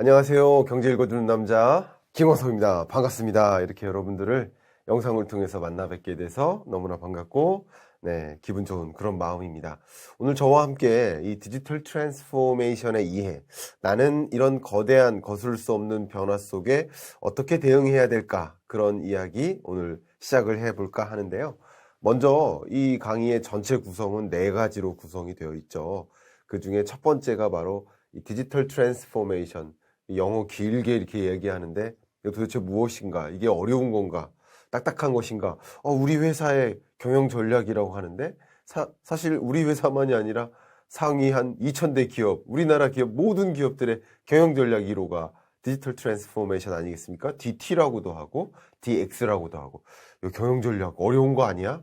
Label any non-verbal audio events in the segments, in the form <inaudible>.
안녕하세요. 경제 읽어주는 남자 김원석입니다. 반갑습니다. 이렇게 여러분들을 영상을 통해서 만나 뵙게 돼서 너무나 반갑고 네, 기분 좋은 그런 마음입니다. 오늘 저와 함께 이 디지털 트랜스포메이션의 이해, 나는 이런 거대한 거슬 수 없는 변화 속에 어떻게 대응해야 될까 그런 이야기 오늘 시작을 해볼까 하는데요. 먼저 이 강의의 전체 구성은 네 가지로 구성이 되어 있죠. 그 중에 첫 번째가 바로 이 디지털 트랜스포메이션, 영어 길게 이렇게 얘기하는데 이게 도대체 무엇인가? 이게 어려운 건가? 딱딱한 것인가? 어, 우리 회사의 경영 전략이라고 하는데 사, 사실 우리 회사만이 아니라 상위 한 2,000대 기업, 우리나라 기업 모든 기업들의 경영 전략 1호가 디지털 트랜스포메이션 아니겠습니까? DT라고도 하고 DX라고도 하고 이 경영 전략 어려운 거 아니야?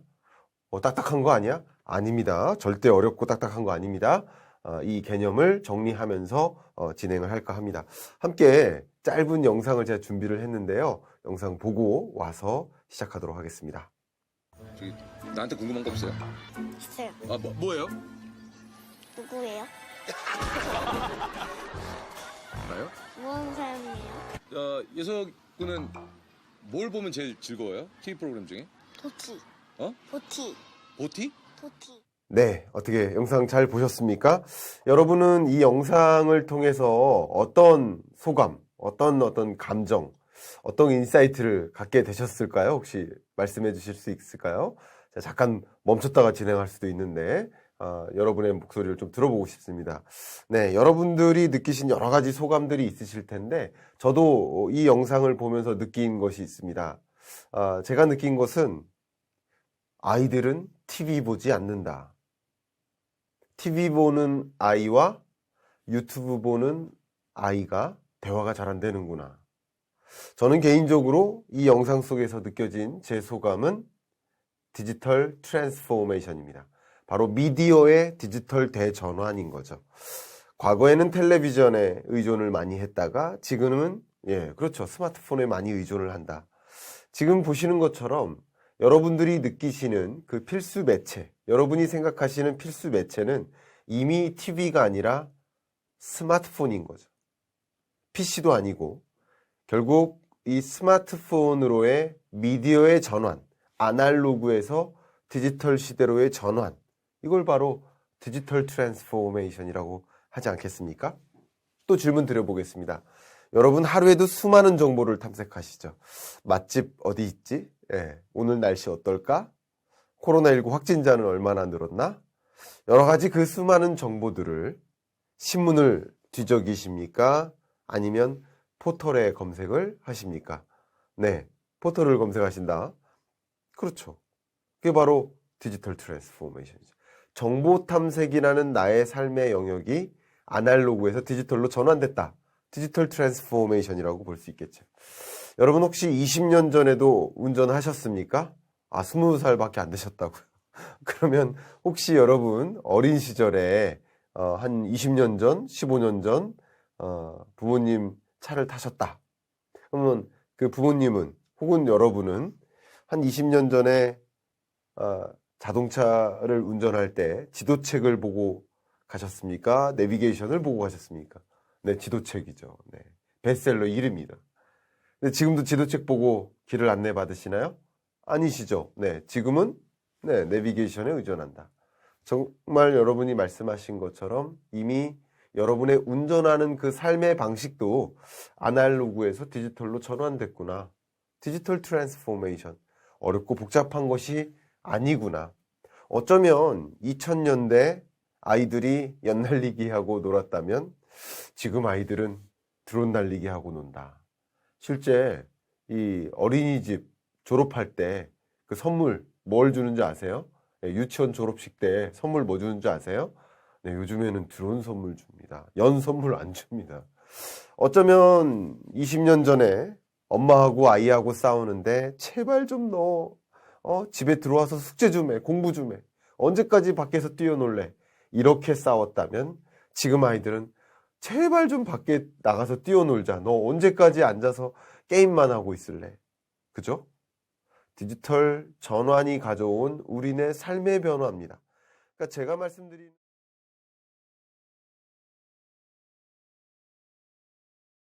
어, 딱딱한 거 아니야? 아닙니다. 절대 어렵고 딱딱한 거 아닙니다. 어, 이 개념을 정리하면서 어, 진행을 할까 합니다. 함께 짧은 영상을 제가 준비를 했는데요. 영상 보고 와서 시작하도록 하겠습니다. 저기 나한테 궁금한 거 없어요? 있어요. 아 뭐, 뭐예요? 누구예요? <laughs> 알아요? 무슨 사람이에요? 어, 예석 군은 뭘 보면 제일 즐거워요? TV 프로그램 중에? 도티. 어? 도티. 보티? 도티. 네, 어떻게 영상 잘 보셨습니까? 여러분은 이 영상을 통해서 어떤 소감, 어떤 어떤 감정, 어떤 인사이트를 갖게 되셨을까요? 혹시 말씀해 주실 수 있을까요? 자, 잠깐 멈췄다가 진행할 수도 있는데, 아, 여러분의 목소리를 좀 들어보고 싶습니다. 네, 여러분들이 느끼신 여러 가지 소감들이 있으실 텐데, 저도 이 영상을 보면서 느낀 것이 있습니다. 아, 제가 느낀 것은 아이들은 TV 보지 않는다. TV 보는 아이와 유튜브 보는 아이가 대화가 잘 안 되는구나. 저는 개인적으로 이 영상 속에서 느껴진 제 소감은 디지털 트랜스포메이션입니다. 바로 미디어의 디지털 대전환인 거죠. 과거에는 텔레비전에 의존을 많이 했다가 지금은 예, 그렇죠. 스마트폰에 많이 의존을 한다. 지금 보시는 것처럼 여러분들이 느끼시는 그 필수 매체, 여러분이 생각하시는 필수 매체는 이미 TV가 아니라 스마트폰인 거죠. PC도 아니고 결국 이 스마트폰으로의 미디어의 전환, 아날로그에서 디지털 시대로의 전환, 이걸 바로 디지털 트랜스포메이션이라고 하지 않겠습니까? 또 질문 드려보겠습니다. 여러분 하루에도 수많은 정보를 탐색하시죠. 맛집 어디 있지? 예, 오늘 날씨 어떨까? 코로나19 확진자는 얼마나 늘었나? 여러 가지 그 수많은 정보들을 신문을 뒤적이십니까? 아니면 포털에 검색을 하십니까? 네, 포털을 검색하신다. 그렇죠. 그게 바로 디지털 트랜스포메이션이죠. 정보 탐색이라는 나의 삶의 영역이 아날로그에서 디지털로 전환됐다. 디지털 트랜스포메이션이라고 볼 수 있겠죠. 여러분 혹시 20년 전에도 운전하셨습니까? 아, 20살밖에 안 되셨다고요. <laughs> 그러면 혹시 여러분 어린 시절에 어, 한 20년 전, 15년 전 어, 부모님 차를 타셨다. 그러면 그 부모님은 혹은 여러분은 한 20년 전에 어, 자동차를 운전할 때 지도책을 보고 가셨습니까? 내비게이션을 보고 가셨습니까? 네, 지도책이죠. 네. 베스트셀러 이름이다. 근데 지금도 지도책 보고 길을 안내 받으시나요? 아니시죠. 네, 지금은 네, 내비게이션에 의존한다. 정말 여러분이 말씀하신 것처럼 이미 여러분의 운전하는 그 삶의 방식도 아날로그에서 디지털로 전환됐구나. 디지털 트랜스포메이션. 어렵고 복잡한 것이 아니구나. 어쩌면 2000년대 아이들이 연 날리기 하고 놀았다면 지금 아이들은 드론 날리기 하고 논다. 실제 이 어린이집 졸업할 때 그 선물 뭘 주는지 아세요? 예, 유치원 졸업식 때 선물 뭐 주는지 아세요? 네, 요즘에는 드론 선물 줍니다. 연 선물 안 줍니다. 어쩌면 20년 전에 엄마하고 아이하고 싸우는데 제발 좀 너, 어, 집에 들어와서 숙제 좀 해, 공부 좀 해. 언제까지 밖에서 뛰어놀래? 이렇게 싸웠다면 지금 아이들은 제발 좀 밖에 나가서 뛰어놀자. 너 언제까지 앉아서 게임만 하고 있을래? 그죠? 디지털 전환이 가져온 우리네 삶의 변화입니다. 그러니까 제가 말씀드린